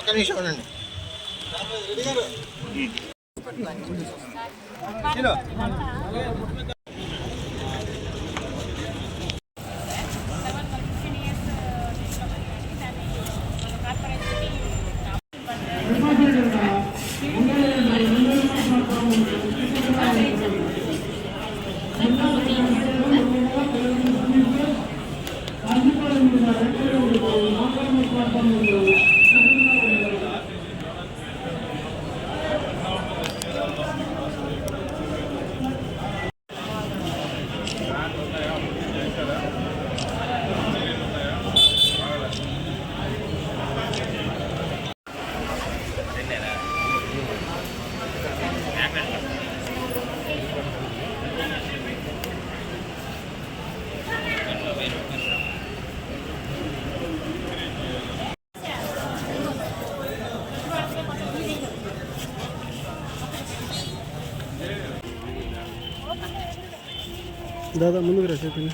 ఒక్క నిమిషం ఉండండి దాదా ముందుకు రా చెప్పిన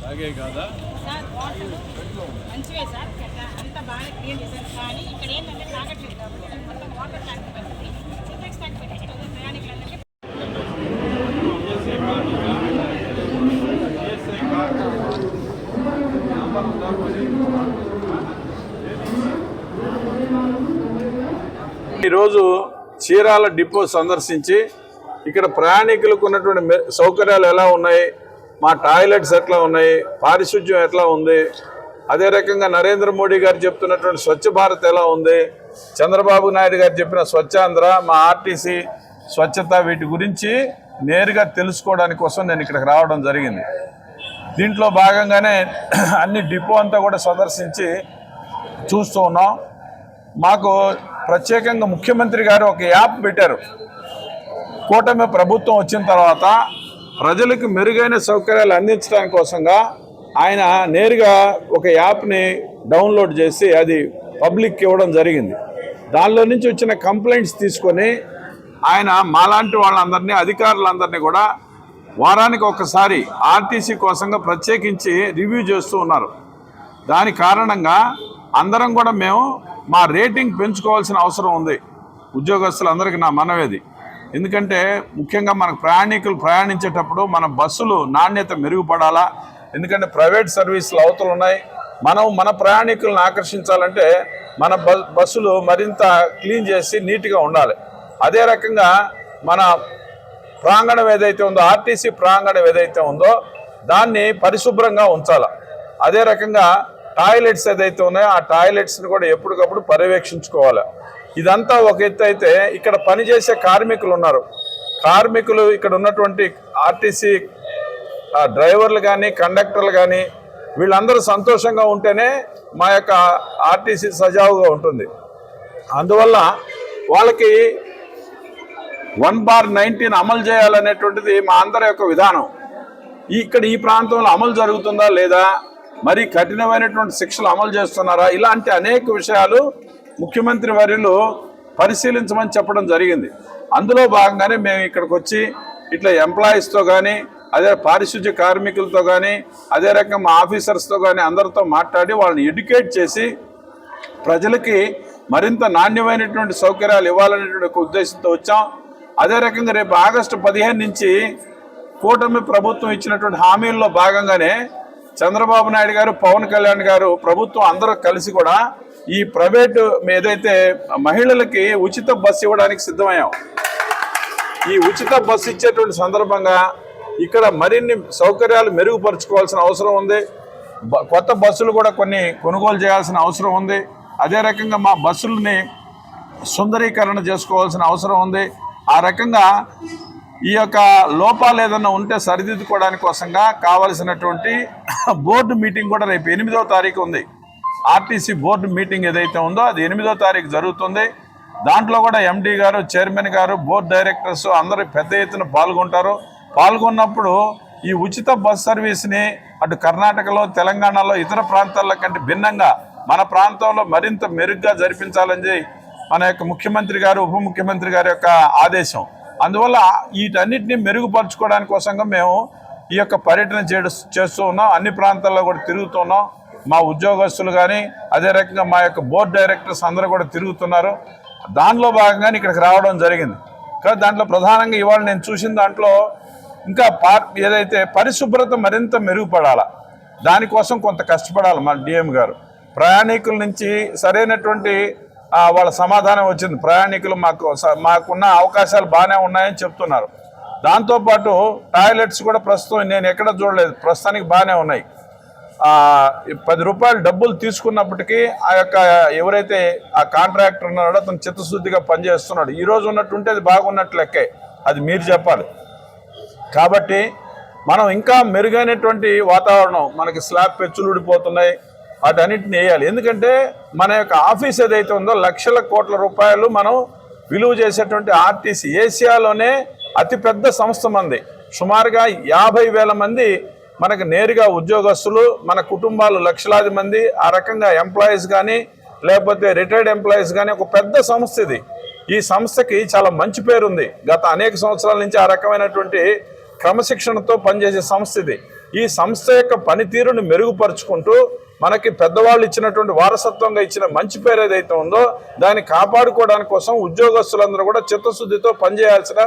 తాగే కాదా? సార్ వాటర్ మంచివే సార్ అంతా బాగా క్లీన్ చేశారు. కానీ ఇక్కడ ఏంటంటే తాగట్లేదు కాబట్టి మొత్తం వాటర్ ట్యాంక్ పెట్టింది సింటెక్స్ ట్యాంక్ పెట్టేసి కదా ఈరోజు చీరాల డిపో సందర్శించి ఇక్కడ ప్రయాణికులకు ఉన్నటువంటి సౌకర్యాలు ఎలా ఉన్నాయి? మా టాయిలెట్స్ ఎట్లా ఉన్నాయి? పారిశుధ్యం ఎట్లా ఉంది? అదే రకంగా నరేంద్ర మోడీ గారు చెప్తున్నటువంటి స్వచ్ఛ భారత్ ఎలా ఉంది? చంద్రబాబు నాయుడు గారు చెప్పిన స్వచ్ఛాంధ్ర మా ఆర్టీసీ స్వచ్ఛత వీటి గురించి నేరుగా తెలుసుకోవడానికి కోసం నేను ఇక్కడికి రావడం జరిగింది. దీంట్లో భాగంగానే అన్ని డిపో అంతా కూడా సందర్శించి చూస్తూ ఉన్నాం. మాకు ప్రత్యేకంగా ముఖ్యమంత్రి గారు ఒక యాప్ పెట్టారు. కూటమి ప్రభుత్వం వచ్చిన తర్వాత ప్రజలకు మెరుగైన సౌకర్యాలు అందించడానికి కోసంగా ఆయన నేరుగా ఒక యాప్ని డౌన్లోడ్ చేసి అది పబ్లిక్ ఇవ్వడం జరిగింది. దానిలో నుంచి వచ్చిన కంప్లైంట్స్ తీసుకొని ఆయన మాలాంటి వాళ్ళందరినీ అధికారులందరినీ కూడా వారానికి ఒకసారి ఆర్టీసీ కోసంగా ప్రత్యేకించి రివ్యూ చేస్తూ ఉన్నారు. దాని కారణంగా అందరం కూడా మేము మా రేటింగ్ పెంచుకోవాల్సిన అవసరం ఉంది. ఉద్యోగస్తులందరికీ నా మనవేది. ఎందుకంటే ముఖ్యంగా మనకు ప్రయాణికులు ప్రయాణించేటప్పుడు మన బస్సులు నాణ్యత మెరుగుపడాలా. ఎందుకంటే ప్రైవేట్ సర్వీసులు అవతలు ఉన్నాయి. మనం మన ప్రయాణికులను ఆకర్షించాలంటే మన బ- బస్సులు మరింత క్లీన్ చేసి నీట్గా ఉండాలి. అదే రకంగా మన ప్రాంగణం ఏదైతే ఉందో ఆర్టీసీ ప్రాంగణం ఏదైతే ఉందో దాన్ని పరిశుభ్రంగా ఉంచాలి. అదే రకంగా టాయిలెట్స్ ఏదైతే ఉన్నాయో ఆ టాయిలెట్స్ని కూడా ఎప్పటికప్పుడు పర్యవేక్షించుకోవాలి. ఇదంతా ఒక ఎత్తు అయితే ఇక్కడ పనిచేసే కార్మికులు ఉన్నారు. కార్మికులు ఇక్కడ ఉన్నటువంటి ఆర్టీసీ డ్రైవర్లు కానీ కండక్టర్లు కానీ వీళ్ళందరూ సంతోషంగా ఉంటేనే మా యొక్క ఆర్టీసీ సజావుగా ఉంటుంది. అందువల్ల వాళ్ళకి వన్ బార్ నైన్టీన్ అమలు చేయాలనేటువంటిది మా అందరి యొక్క విధానం. ఇక్కడ ఈ ప్రాంతంలో అమలు జరుగుతుందా లేదా? మరి కఠినమైనటువంటి శిక్షలు అమలు చేస్తున్నారా? ఇలాంటి అనేక విషయాలు ముఖ్యమంత్రి వర్యులు పరిశీలించమని చెప్పడం జరిగింది. అందులో భాగంగానే మేము ఇక్కడికి వచ్చి ఇట్లా ఎంప్లాయీస్తో కానీ అదే పారిశుద్ధ్య కార్మికులతో కానీ అదే రకంగా మా ఆఫీసర్స్తో కానీ అందరితో మాట్లాడి వాళ్ళని ఎడ్యుకేట్ చేసి ప్రజలకి మరింత నాణ్యమైనటువంటి సౌకర్యాలు ఇవ్వాలనేటువంటి ఒక ఉద్దేశంతో వచ్చాం. అదే రకంగా రేపు ఆగస్టు పదిహేను నుంచి కూటమి ప్రభుత్వం ఇచ్చినటువంటి హామీల్లో భాగంగానే చంద్రబాబు నాయుడు గారు పవన్ కళ్యాణ్ గారు ప్రభుత్వం అందరూ కలిసి కూడా ఈ ప్రైవేటు ఏదైతే మహిళలకి ఉచిత బస్సు ఇవ్వడానికి సిద్ధమయ్యాం. ఈ ఉచిత బస్సు ఇచ్చేటువంటి సందర్భంగా ఇక్కడ మరిన్ని సౌకర్యాలు మెరుగుపరుచుకోవాల్సిన అవసరం ఉంది. బ- కొత్త బస్సులు కూడా కొన్ని కొనుగోలు చేయాల్సిన అవసరం ఉంది. అదే రకంగా మా బస్సులని సుందరీకరణ చేసుకోవాల్సిన అవసరం ఉంది. ఆ రకంగా ఈ యొక్క లోపాలు ఏదైనా ఉంటే సరిదిద్దుకోవడానికి కోసంగా కావలసినటువంటి బోర్డు మీటింగ్ కూడా రేపు ఎనిమిదో తారీఖు ఉంది. ఆర్టీసీ బోర్డు మీటింగ్ ఏదైతే ఉందో అది ఎనిమిదో తారీఖు జరుగుతుంది. దాంట్లో కూడా ఎండీ గారు చైర్మన్ గారు బోర్డు డైరెక్టర్స్ అందరూ పెద్ద ఎత్తున పాల్గొంటారు. పాల్గొన్నప్పుడు ఈ ఉచిత బస్ సర్వీస్ని అటు కర్ణాటకలో తెలంగాణలో ఇతర ప్రాంతాల కంటే భిన్నంగా మన ప్రాంతంలో మరింత మెరుగ్గా జరిపించాలని మన యొక్క ముఖ్యమంత్రి గారు ఉప ముఖ్యమంత్రి గారి యొక్క ఆదేశం. అందువల్ల వీటన్నిటిని మెరుగుపరచుకోవడానికి కోసంగా మేము ఈ యొక్క పర్యటన చేయడం చేస్తూ ఉన్నాం. అన్ని ప్రాంతాల్లో కూడా తిరుగుతున్నాం మా ఉద్యోగస్తులు కానీ అదే రకంగా మా యొక్క బోర్డు డైరెక్టర్స్ అందరూ కూడా తిరుగుతున్నారు. దానిలో భాగంగానే ఇక్కడికి రావడం జరిగింది. కానీ దాంట్లో ప్రధానంగా ఇవాళ నేను చూసిన దాంట్లో ఇంకా పార్ ఏదైతే పరిశుభ్రత మరింత మెరుగుపడాలా దానికోసం కొంత కష్టపడాలి మన డిఎం గారు. ప్రయాణికుల నుంచి సరైనటువంటి వాళ్ళ సమాధానం వచ్చింది. ప్రయాణికులు మాకు స- మాకున్న అవకాశాలు బాగానే ఉన్నాయని చెప్తున్నారు. దాంతోపాటు టాయిలెట్స్ కూడా ప్రస్తుతం నేను ఎక్కడ చూడలేదు. ప్రస్తుతానికి బాగానే ఉన్నాయి. పది రూపాయలు డబ్బులు తీసుకున్నప్పటికీ ఆ యొక్క ఎవరైతే ఆ కాంట్రాక్టర్ ఉన్నాడో అతను చిత్తశుద్ధిగా పనిచేస్తున్నాడు. ఈరోజు ఉన్నట్టు ఉన్నట్టుంటే అది బాగున్నట్లు లెక్కే. అది మీరు చెప్పాలి. కాబట్టి మనం ఇంకా మెరుగైనటువంటి వాతావరణం మనకి స్లాబ్ పెచ్చులు ఊడిపోతున్నాయి. వాటన్నిటిని వేయాలి. ఎందుకంటే మన యొక్క ఆఫీస్ ఏదైతే ఉందో లక్షల కోట్ల రూపాయలు మనం విలువ చేసేటువంటి ఆర్టీసీ ఏషియాలోనే అతిపెద్ద సంస్థ మంది. సుమారుగా యాభై వేల మంది మనకు నేరుగా ఉద్యోగస్తులు మన కుటుంబాలు లక్షలాది మంది ఆ రకంగా ఎంప్లాయీస్ కానీ లేకపోతే రిటైర్డ్ ఎంప్లాయీస్ కానీ ఒక పెద్ద సంస్థ ఇది. ఈ సంస్థకి చాలా మంచి పేరు ఉంది. గత అనేక సంవత్సరాల నుంచి ఆ రకమైనటువంటి క్రమశిక్షణతో పనిచేసే సంస్థ ఇది. ఈ సంస్థ యొక్క పనితీరుని మెరుగుపరుచుకుంటూ మనకి పెద్దవాళ్ళు ఇచ్చినటువంటి వారసత్వంగా ఇచ్చిన మంచి పేరు ఏదైతే ఉందో దాన్ని కాపాడుకోవడానికి కోసం ఉద్యోగస్తులందరూ కూడా చిత్తశుద్ధితో పనిచేయాల్సిన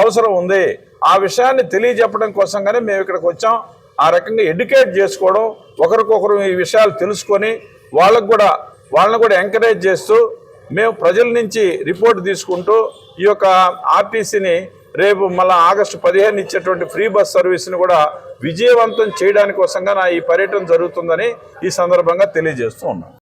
అవసరం ఉంది. ఆ విషయాన్ని తెలియజెప్పడం కోసంగానే మేము ఇక్కడికి వచ్చాం. ఆ రకంగా ఎడ్యుకేట్ చేసుకోవడం ఒకరికొకరు ఈ విషయాలు తెలుసుకొని వాళ్ళకు కూడా వాళ్ళని కూడా ఎంకరేజ్ చేస్తూ మేము ప్రజల నుంచి రిపోర్ట్ తీసుకుంటూ ఈ యొక్క ఆర్టీసీని రేపు మళ్ళీ ఆగస్టు పదిహేను ఇచ్చేటువంటి ఫ్రీ బస్ సర్వీస్ని కూడా విజయవంతం చేయడానికి కోసంగా నా ఈ పర్యటన జరుగుతుందని ఈ సందర్భంగా తెలియజేస్తూ ఉన్నాను.